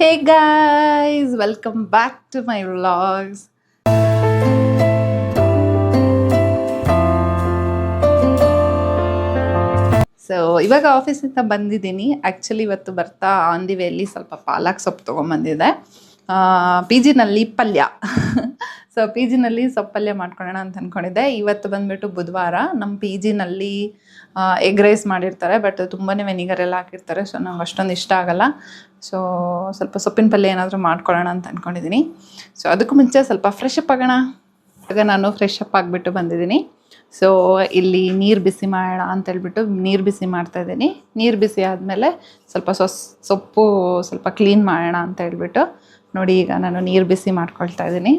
Hey guys welcome back to my vlogs so ಇವಾಗ ಆಫೀಸಿಂದ ಬಂದಿದ್ದೀನಿ. ಆ್ಯಕ್ಚುಲಿ ಇವತ್ತು ಬರ್ತಾ ಆನ್ ದಿ ವೇಲಿ ಸ್ವಲ್ಪ ಪಾಲಕ್ ಸೊಪ್ಪು ತೊಗೊಂಬಂದಿದೆ ಪಿ ಜಿನಲ್ಲಿ ಪಲ್ಯ. ಸೊ ಪಿ ಜಿನಲ್ಲಿ ಸೊಪ್ಪು ಪಲ್ಯ ಮಾಡ್ಕೊಳ್ಳೋಣ ಅಂತ ಅಂದ್ಕೊಂಡಿದ್ದೆ ಇವತ್ತು ಬಂದುಬಿಟ್ಟು ಬುಧವಾರ. ನಮ್ಮ ಪಿ ಜಿನಲ್ಲಿ ಎಗ್ ರೈಸ್ ಮಾಡಿರ್ತಾರೆ ಬಟ್ ತುಂಬಾ ವೆನಿಗರ್ ಎಲ್ಲ ಹಾಕಿರ್ತಾರೆ ಸೊ ನಂಗೆ ಅಷ್ಟೊಂದು ಇಷ್ಟ ಆಗಲ್ಲ. ಸೊ ಸ್ವಲ್ಪ ಸೊಪ್ಪಿನ ಪಲ್ಯ ಏನಾದರೂ ಮಾಡ್ಕೊಳ್ಳೋಣ ಅಂತ ಅಂದ್ಕೊಂಡಿದ್ದೀನಿ ಸೊ ಅದಕ್ಕೂ ಮುಂಚೆ ಸ್ವಲ್ಪ ಫ್ರೆಶ್ ಅಪ್ ಆಗೋಣ. ಆಗ ನಾನು ಫ್ರೆಶ್ ಅಪ್ ಆಗಿಬಿಟ್ಟು ಬಂದಿದ್ದೀನಿ ಸೊ ಇಲ್ಲಿ ನೀರು ಬಿಸಿ ಮಾಡೋಣ ಅಂತ ಹೇಳ್ಬಿಟ್ಟು ನೀರು ಬಿಸಿ ಮಾಡ್ತಾ ಇದ್ದೀನಿ. ನೀರು ಬಿಸಿ ಆದಮೇಲೆ ಸ್ವಲ್ಪ ಸೊಸ್, ಸೊಪ್ಪು ಸ್ವಲ್ಪ ಕ್ಲೀನ್ ಮಾಡೋಣ ಅಂತ ಹೇಳ್ಬಿಟ್ಟು ನೋಡಿ ಈಗ ನಾನು ನೀರು ಬಿಸಿ ಮಾಡ್ಕೊಳ್ತಾ ಇದ್ದೀನಿ.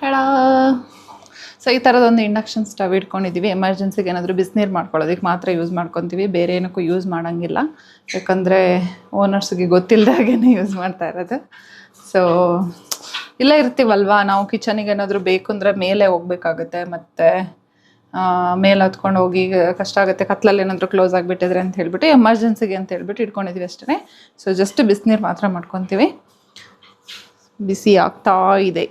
ಟಡಾ ಸೊ ಈ ಥರದೊಂದು ಇಂಡಕ್ಷನ್ ಸ್ಟವ್ ಇಟ್ಕೊಂಡಿದ್ದೀವಿ. ಎಮರ್ಜೆನ್ಸಿಗೆ ಏನಾದರೂ ಬಿಸಿನೀರು ಮಾಡ್ಕೊಳ್ಳೋದಕ್ಕೆ ಮಾತ್ರ ಯೂಸ್ ಮಾಡ್ಕೊತೀವಿ. ಬೇರೆ ಏನಕ್ಕೂ ಯೂಸ್ ಮಾಡೋಂಗಿಲ್ಲ. ಯಾಕಂದರೆ ಓನರ್ಸ್ಗೆ ಗೊತ್ತಿಲ್ಲದಾಗೇ ಯೂಸ್ ಮಾಡ್ತಾ ಇರೋದು. ಸೊ ಇಲ್ಲೇ ಇರ್ತೀವಲ್ವಾ? ನಾವು ಕಿಚನಿಗೆ ಏನಾದರೂ ಬೇಕು ಅಂದರೆ ಮೇಲೆ ಹೋಗ್ಬೇಕಾಗುತ್ತೆ. ಮತ್ತು ಮೇಲೆ ಹತ್ಕೊಂಡು ಹೋಗಿ ಕಷ್ಟ ಆಗುತ್ತೆ. ಕತ್ಲಲ್ಲಿ ಏನಾದರೂ ಕ್ಲೋಸ್ ಆಗಿಬಿಟ್ಟಿದ್ರೆ ಅಂತ ಹೇಳ್ಬಿಟ್ಟು ಎಮರ್ಜೆನ್ಸಿಗೆ ಅಂತ ಹೇಳ್ಬಿಟ್ಟು ಇಟ್ಕೊಂಡಿದ್ದೀವಿ ಅಷ್ಟೇ ಸೊ ಜಸ್ಟ್ ಬಿಸಿನೀರು ಮಾತ್ರ ಮಾಡ್ಕೊತೀವಿ. ಬಿಸಿ ಆಗ್ತಾ ಇದೆ.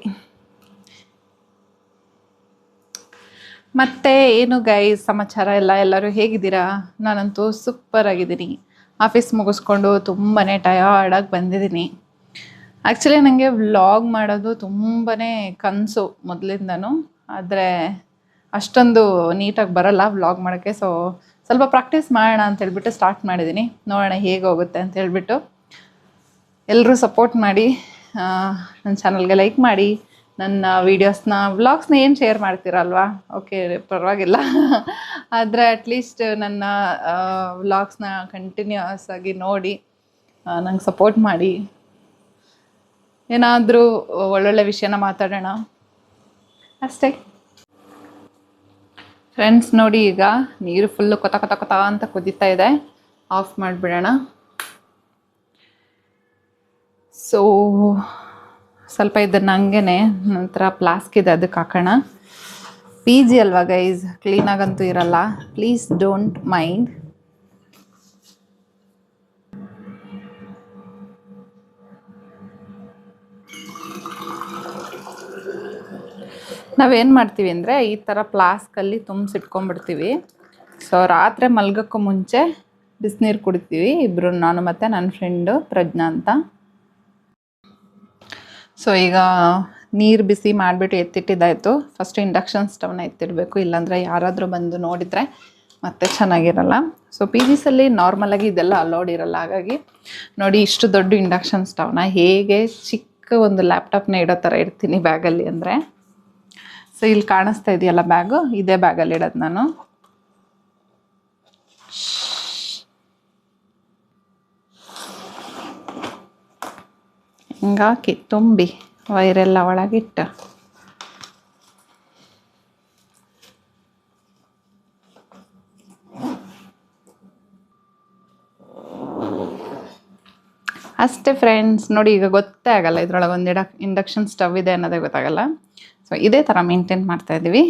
ಮತ್ತೆ ಏನು ಗೈ ಸಮಾಚಾರ ಎಲ್ಲ, ಎಲ್ಲರೂ ಹೇಗಿದ್ದೀರಾ? ನಾನಂತೂ ಸೂಪರ್ ಆಗಿದ್ದೀನಿ. ಆಫೀಸ್ ಮುಗಿಸ್ಕೊಂಡು ತುಂಬಾ ಟಯರ್ಡಾಗಿ ಬಂದಿದ್ದೀನಿ. ಆ್ಯಕ್ಚುಲಿ ನನಗೆ ವ್ಲಾಗ್ ಮಾಡೋದು ತುಂಬಾ ಕನಸು ಮೊದಲಿಂದನೂ. ಆದರೆ ಅಷ್ಟೊಂದು ನೀಟಾಗಿ ಬರಲ್ಲ ವ್ಲಾಗ್ ಮಾಡೋಕ್ಕೆ ಸೊ ಸ್ವಲ್ಪ ಪ್ರಾಕ್ಟೀಸ್ ಮಾಡೋಣ ಅಂತ ಹೇಳ್ಬಿಟ್ಟು ಸ್ಟಾರ್ಟ್ ಮಾಡಿದ್ದೀನಿ. ನೋಡೋಣ ಹೇಗೆ ಹೋಗುತ್ತೆ ಅಂತ ಹೇಳಿಬಿಟ್ಟು. ಎಲ್ಲರೂ ಸಪೋರ್ಟ್ ಮಾಡಿ ನನ್ನ ಚಾನಲ್ಗೆ ಲೈಕ್ ಮಾಡಿ. ನನ್ನ ವೀಡಿಯೋಸ್ನ ವ್ಲಾಗ್ಸ್ನ ಏನು ಶೇರ್ ಮಾಡ್ತೀರಲ್ವಾ? ಓಕೆ ಪರವಾಗಿಲ್ಲ. ಆದರೆ ಅಟ್ಲೀಸ್ಟ್ ನನ್ನ ವ್ಲಾಗ್ಸ್ನ ಕಂಟಿನ್ಯೂಸ್ ಆಗಿ ನೋಡಿ ನಂಗೆ ಸಪೋರ್ಟ್ ಮಾಡಿ. ಏನಾದರೂ ಒಳ್ಳೊಳ್ಳೆ ವಿಷಯನ ಮಾತಾಡೋಣ? ಅಷ್ಟೇ. ಫ್ರೆಂಡ್ಸ್ ನೋಡಿ ಈಗ ನೀರು ಫುಲ್ಲು ಕೊತ ಕೊತ ಕೊತ ಅಂತ ಕುದೀತಾ ಇದೆ. ಆಫ್ ಮಾಡಿಬಿಡೋಣ. ಸೊ ಸ್ವಲ್ಪ ಇದನ್ನು ಹಂಗೆ ನಂತರ ಪ್ಲಾಸ್ಕ್ ಇದೆ ಅದಕ್ಕೆ ಹಾಕೋಣ. ಪಿ ಜಿ ಅಲ್ವಾ ಗೈಸ್ ಕ್ಲೀನಾಗಂತೂ ಇರಲ್ಲ. ಪ್ಲೀಸ್ ಡೋಂಟ್ ಮೈಂಡ್ ನಾವೇನು ಮಾಡ್ತೀವಿ ಅಂದರೆ ಈ ಥರ ಪ್ಲಾಸ್ಕಲ್ಲಿ ತುಂಬಿಸಿಟ್ಕೊಂಡ್ಬಿಡ್ತೀವಿ ಸೊ ರಾತ್ರಿ ಮಲ್ಗೋಕ್ಕೂ ಮುಂಚೆ ಬಿಸಿನೀರು ಕುಡಿತೀವಿ. ಇಬ್ಬರು ನಾನು ಮತ್ತು ನನ್ನ ಫ್ರೆಂಡು ಪ್ರಜ್ಞಾ ಅಂತ. ಸೊ ಈಗ ನೀರು ಬಿಸಿ ಮಾಡಿಬಿಟ್ಟು ಎತ್ತಿಟ್ಟಿದ್ದಾಯಿತು. First induction ಸ್ಟವ್ನ ಎತ್ತಿಡಬೇಕು. ಇಲ್ಲಾಂದರೆ ಯಾರಾದರೂ ಬಂದು ನೋಡಿದರೆ ಮತ್ತೆ ಚೆನ್ನಾಗಿರಲ್ಲ. ಸೊ ಪಿ ಜಿಸಲ್ಲಿ ನಾರ್ಮಲಾಗಿ ಇದೆಲ್ಲ ಅಲೌಡ್ ಇರಲ್ಲ. ಹಾಗಾಗಿ ನೋಡಿ ಇಷ್ಟು ದೊಡ್ಡ ಇಂಡಕ್ಷನ್ ಸ್ಟವ್ನ ಹೇಗೆ ಚಿಕ್ಕ ಒಂದು ಲ್ಯಾಪ್ಟಾಪ್ನ ಇಡೋ ಥರ ಇಡ್ತೀನಿ ಬ್ಯಾಗಲ್ಲಿ ಅಂದರೆ. ಸೊ ಇಲ್ಲಿ ಕಾಣಿಸ್ತಾ ಇದೆಯಲ್ಲ ಬ್ಯಾಗು ಇದೇ ಬ್ಯಾಗಲ್ಲಿ ಇಡೋದು ನಾನು. ಹಿಂಗಾಕಿ ತುಂಬಿ ವೈರೆಲ್ಲ ಒಳಗಿಟ್ಟು. ಅಷ್ಟೇ ಫ್ರೆಂಡ್ಸ್ ನೋಡಿ ಈಗ ಗೊತ್ತೇ ಆಗಲ್ಲ ಇದ್ರೊಳಗೆ ಒಂದು ಇಡ ಇಂಡಕ್ಷನ್ ಸ್ಟವ್ ಇದೆ ಅನ್ನೋದೇ ಗೊತ್ತಾಗಲ್ಲ. ಸೊ ಇದೇ ಥರ ಮೇಂಟೈನ್ ಮಾಡ್ತಾಯಿದ್ದೀವಿ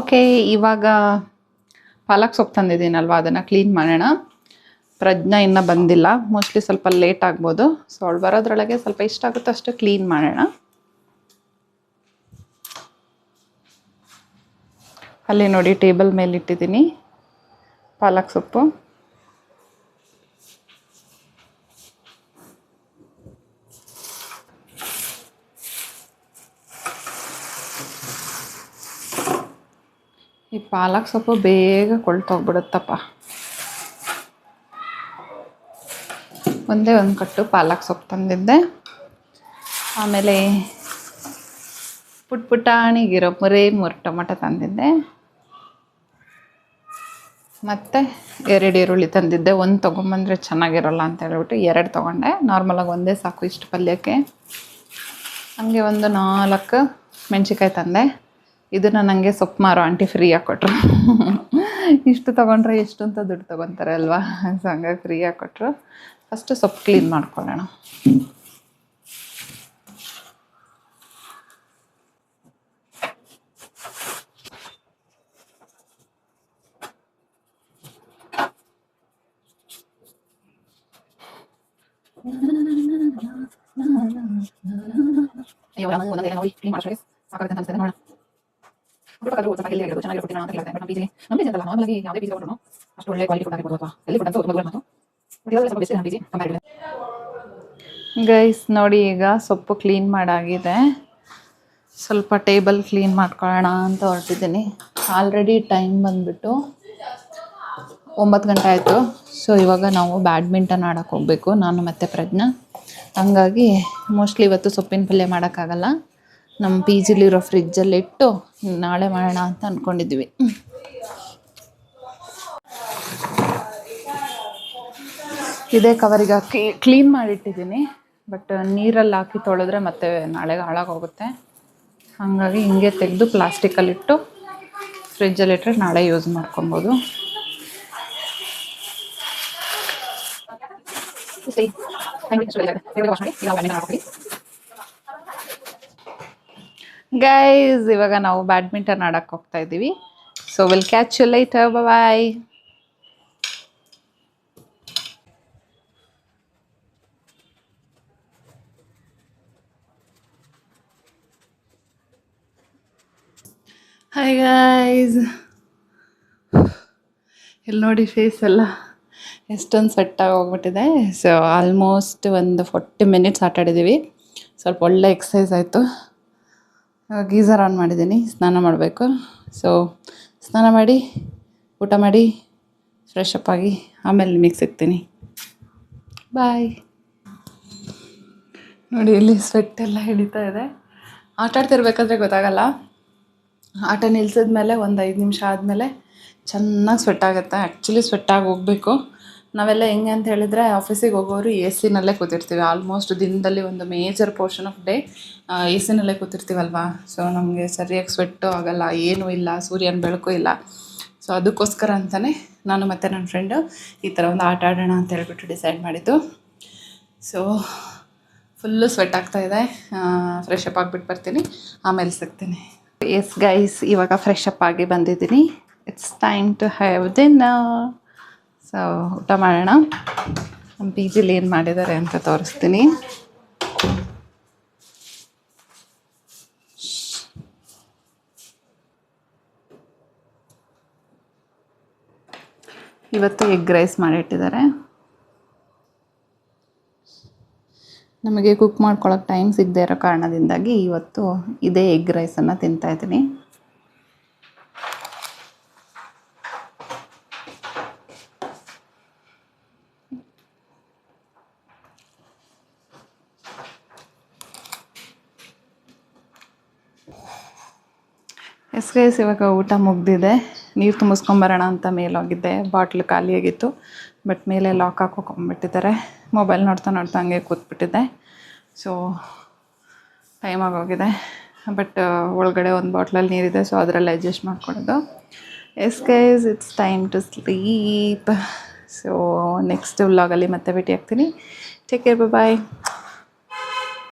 ಓಕೆ ಇವಾಗ ಪಾಲಕ್ ಸೊಪ್ಪು ತಂದಿದ್ದೀನಲ್ವ, ಅದನ್ನು ಕ್ಲೀನ್ ಮಾಡೋಣ. ಪ್ರಜ್ಞಾ ಇನ್ನೂ ಬಂದಿಲ್ಲ. ಮೋಸ್ಟ್ಲಿ ಸ್ವಲ್ಪ ಲೇಟ್ ಆಗ್ಬೋದು. ಸೊ ಅವಳು ಬರೋದ್ರೊಳಗೆ ಸ್ವಲ್ಪ ಇಷ್ಟ ಆಗುತ್ತೋ ಅಷ್ಟು ಕ್ಲೀನ್ ಮಾಡೋಣ. ಅಲ್ಲಿ ನೋಡಿ ಟೇಬಲ್ ಮೇಲೆ ಇಟ್ಟಿದ್ದೀನಿ. ಪಾಲಕ್ ಸೊಪ್ಪು. ಈ ಪಾಲಕ್ ಸೊಪ್ಪು ಬೇಗ ಕೊಳ್ತೋಗ್ಬಿಡುತ್ತಪ್ಪ. ಒಂದೇ ಒಂದು ಕಟ್ಟು ಪಾಲಕ್ ಸೊಪ್ಪು ತಂದಿದ್ದೆ. ಆಮೇಲೆ ಪುಟ್ ಪುಟಾಣಿಗಿರೋ ಮೂರೇ ಮೂರು ಟೊಮಟೊ ತಂದಿದ್ದೆ. ಮತ್ತು ಎರಡು ಈರುಳ್ಳಿ ತಂದಿದ್ದೆ. ಒಂದು ತೊಗೊಂಬಂದರೆ ಚೆನ್ನಾಗಿರೋಲ್ಲ ಅಂತ ಹೇಳ್ಬಿಟ್ಟು ಎರಡು ತೊಗೊಂಡೆ. ನಾರ್ಮಲಾಗಿ ಒಂದೇ ಸಾಕು ಇಷ್ಟು ಪಲ್ಯಕ್ಕೆ. ಹಾಗೆ ಒಂದು ನಾಲ್ಕು ಮೆಣಸಿಕಾಯಿ ತಂದೆ. ಇದನ್ನು ನನಗೆ ಸೊಪ್ಪು ಮಾರೋ ಆಂಟಿ ಫ್ರೀಯಾಗಿ ಕೊಟ್ಟರು ಇಷ್ಟು ತೊಗೊಂಡ್ರೆ ಎಷ್ಟು ಅಂತ ದುಡ್ಡು ತೊಗೊತಾರೆ ಅಲ್ವಾ? ಸೊ ಹಂಗಾಗಿ ಫ್ರೀಯಾಗಿ ಕೊಟ್ಟರು ಫಸ್ಟ್ ಸೊಪ್ಪು ಕ್ಲೀನ್ ಮಾಡ್ಕೊಳ್ಳೋಣ ಅಯ್ಯೋ ನಾನು ಒಂದೊಂದೇ ನೋಡಿ ಕ್ಲೀನ್ ಮಾಡಿಸ್ರಿ ಸಾಕಾಗುತ್ತೆ ಅಂತ ಅನ್ಸುತ್ತೆ ನೋಡೋಣ ಹುಡುಕಾದ್ರೂ ಸ್ವಲ್ಪ ಇಲ್ಲಿ ಇರೋದು ಚೆನ್ನಾಗಿರೋ ಫುಡ್ ಅಂತ ಹೇಳ್ತಾರೆ ಬಟ್ ನಮ್ಮ ಬೀಜಿ ನಮ್ಮ ಬೀಜ ಅಂತಲ್ಲ ನಾರ್ಮಲ್ ಆಗಿ ಯಾವುದೇ ಬೀಜ ಕೊಟ್ಟರು ಅಷ್ಟು ಒಳ್ಳೆ ಕ್ವಾಲಿಟಿ ಕೊಡಾಗಿರ್ಬೋದು ಅಥವಾ ಎಲ್ಲಿ ಕೊಟ್ಟಂತ ಒಂದು ಮತ್ತು ಗೈಸ್ ನೋಡಿ ಈಗ ಸೊಪ್ಪು ಕ್ಲೀನ್ ಮಾಡಾಗಿದೆ. ಸ್ವಲ್ಪ ಟೇಬಲ್ ಕ್ಲೀನ್ ಮಾಡ್ಕೊಳ್ಳೋಣ ಅಂತ ಹೊರಟಿದ್ದೀನಿ. ಆಲ್ರೆಡಿ ಟೈಮ್ ಬಂದ್ಬಿಟ್ಟು ಒಂಬತ್ತು ಗಂಟೆ ಆಯಿತು. ಸೊ ಇವಾಗ ನಾವು ಬ್ಯಾಡ್ಮಿಂಟನ್ ಆಡೋಕ್ಕೆ ಹೋಗಬೇಕು. ನಾನು ಮತ್ತು ಪ್ರಜ್ಞಾ. ಹಂಗಾಗಿ ಮೋಸ್ಟ್ಲಿ ಇವತ್ತು ಸೊಪ್ಪಿನ ಪಲ್ಯ ಮಾಡೋಕ್ಕಾಗಲ್ಲ. ನಮ್ಮ ಪಿ ಜಿಲಿರೋ ಫ್ರಿಜ್ಜಲ್ಲಿ ಇಟ್ಟು ನಾಳೆ ಮಾಡೋಣ ಅಂತ ಅಂದ್ಕೊಂಡಿದ್ವಿ ಇದೇ ಕವರಿಗೆ ಕ್ಲೀನ್ ಮಾಡಿಟ್ಟಿದ್ದೀನಿ. ಬಟ್ ನೀರಲ್ಲಿ ಹಾಕಿ ತೊಳೆದ್ರೆ ಮತ್ತೆ ನಾಳೆಗೆ ಹಾಳಾಗೋಗುತ್ತೆ. ಹಾಗಾಗಿ ಹಿಂಗೆ ತೆಗೆದು ಪ್ಲಾಸ್ಟಿಕಲ್ಲಿಟ್ಟು ಫ್ರಿಜ್ಜಲ್ಲಿ ಇಟ್ಟರೆ ನಾಳೆ ಯೂಸ್ ಮಾಡ್ಕೊಬೋದು. ಗೈಸ್ ಇವಾಗ ನಾವು ಬ್ಯಾಡ್ಮಿಂಟನ್ ಆಡಕ್ಕೆ ಹೋಗ್ತಾ ಇದ್ದೀವಿ. So will catch you later bye hi guys ಇಲ್ಲಿ ನೋಡಿ ಫೇಸ್ ಎಲ್ಲ ಎಷ್ಟೊಂದು ಸೆಟ್ಟಾಗಿ ಹೋಗ್ಬಿಟ್ಟಿದೆ. ಸೊ ಆಲ್ಮೋಸ್ಟ್ ಒಂದು ಫೋರ್ಟಿ ಮಿನಿಟ್ಸ್ ಆಟಾಡಿದ್ದೀವಿ ಸ್ವಲ್ಪ ಒಳ್ಳೆ ಎಕ್ಸಸೈಸ್ ಆಯಿತು. ಗೀಸರ್ ಆನ್ ಮಾಡಿದ್ದೀನಿ. ಸ್ನಾನ ಮಾಡಬೇಕು. ಸೊ ಸ್ನಾನ ಮಾಡಿ, ಊಟ ಮಾಡಿ ಫ್ರೆಶ್ ಅಪ್ ಆಗಿ ಆಮೇಲೆ ನಿಮಗೆ ಸಿಗ್ತೀನಿ. ಬಾಯ್ ನೋಡಿ, ಇಲ್ಲಿ ಸ್ವೆಟ್ ಎಲ್ಲ ಹಿಡಿತಾ ಇದೆ. ಆಟ ಆಡ್ತಿರ್ಬೇಕಾದ್ರೆ ಗೊತ್ತಾಗಲ್ಲ. ಆಟ ನಿಲ್ಸಿದ್ಮೇಲೆ ಒಂದು ಐದು ನಿಮಿಷ ಆದಮೇಲೆ ಚೆನ್ನಾಗಿ ಸ್ವೆಟ್ ಆಗುತ್ತೆ. ಆ್ಯಕ್ಚುಲಿ ಸ್ವೆಟ್ಟಾಗಿ ಹೋಗಬೇಕು. ನಾವೆಲ್ಲ ಹೆಂಗೆ ಅಂತ ಹೇಳಿದರೆ ಆಫೀಸಿಗೆ ಹೋಗೋರು ಎ ಸಿನಲ್ಲೇ ಕೂತಿರ್ತೀವಿ. ಆಲ್ಮೋಸ್ಟ್ ದಿನದಲ್ಲಿ ಒಂದು major portion of day A ಸಿನಲ್ಲೇ ಕೂತಿರ್ತೀವಲ್ವಾ? ಸೊ ನಮಗೆ ಸರಿಯಾಗಿ ಸ್ವೆಟ್ಟು ಆಗಲ್ಲ, ಏನೂ ಇಲ್ಲ, ಸೂರ್ಯನ ಬೆಳಕು ಇಲ್ಲ. ಸೊ ಅದಕ್ಕೋಸ್ಕರ ಅಂತಲೇ ನಾನು ಮತ್ತು ನನ್ನ ಫ್ರೆಂಡು ಈ ಥರ ಒಂದು ಆಟ ಆಡೋಣ ಅಂತ ಹೇಳ್ಬಿಟ್ಟು ಡಿಸೈಡ್ ಮಾಡಿದ್ದು. ಸೊ ಫುಲ್ಲು ಸ್ವೆಟ್ ಆಗ್ತಾಯಿದೆ ಫ್ರೆಶ್ ಅಪ್ ಆಗಿಬಿಟ್ಟು ಬರ್ತೀನಿ. ಆಮೇಲೆ ಸಿಗ್ತೀನಿ. ಎಸ್ ಗೈಸ್ ಇವಾಗ ಫ್ರೆಶ್ ಅಪ್ ಆಗಿ ಬಂದಿದ್ದೀನಿ. It's time to have dinner so ಊಟ ಮಾಡೋಣ. ಪಿ ಜಿಲಿ ಏನು ಮಾಡಿದ್ದಾರೆ ಅಂತ ತೋರಿಸ್ತೀನಿ. ಇವತ್ತು ಎಗ್ ರೈಸ್ ಮಾಡಿಟ್ಟಿದ್ದಾರೆ. ನಮಗೆ ಕುಕ್ ಮಾಡ್ಕೊಳಕ್ಕೆ ಟೈಮ್ ಸಿಗದೇ ಇರೋ ಕಾರಣದಿಂದಾಗಿ ಇವತ್ತು ಇದೇ ಎಗ್ ರೈಸನ್ನು ತಿಂತಾ ಇದ್ದೀನಿ. ಎಸ್ ಗೈಸ್ ಇವಾಗ ಊಟ ಮುಗ್ದಿದೆ. ನೀರು ತುಂಬಿಸ್ಕೊಂಬರೋಣ ಅಂತ ಮೇಲೋಗಿದ್ದೆ ಬಾಟ್ಲು ಖಾಲಿಯಾಗಿತ್ತು. ಬಟ್ ಮೇಲೆ ಲಾಕ್ ಹಾಕೋಕೊಂಬಿಟ್ಟಿದ್ದಾರೆ ಮೊಬೈಲ್ ನೋಡ್ತಾ ನೋಡ್ತಾ ಹಂಗೆ ಕೂತ್ಬಿಟ್ಟಿದ್ದೆ ಸೊ ಟೈಮ್ ಆಗೋಗಿದೆ. ಬಟ್ ಒಳಗಡೆ ಒಂದು ಬಾಟ್ಲಲ್ಲಿ ನೀರಿದೆ ಸೊ ಅದರಲ್ಲಿ ಅಡ್ಜಸ್ಟ್ ಮಾಡ್ಕೊಳ್ಳೋದು. Yes guys it's time to sleep so next ವ್ಲಾಗಲ್ಲಿ ಮತ್ತೆ ಭೇಟಿ ಆಗ್ತೀನಿ ಟೇಕ್ ಕೇರ್ ಬಾಯ್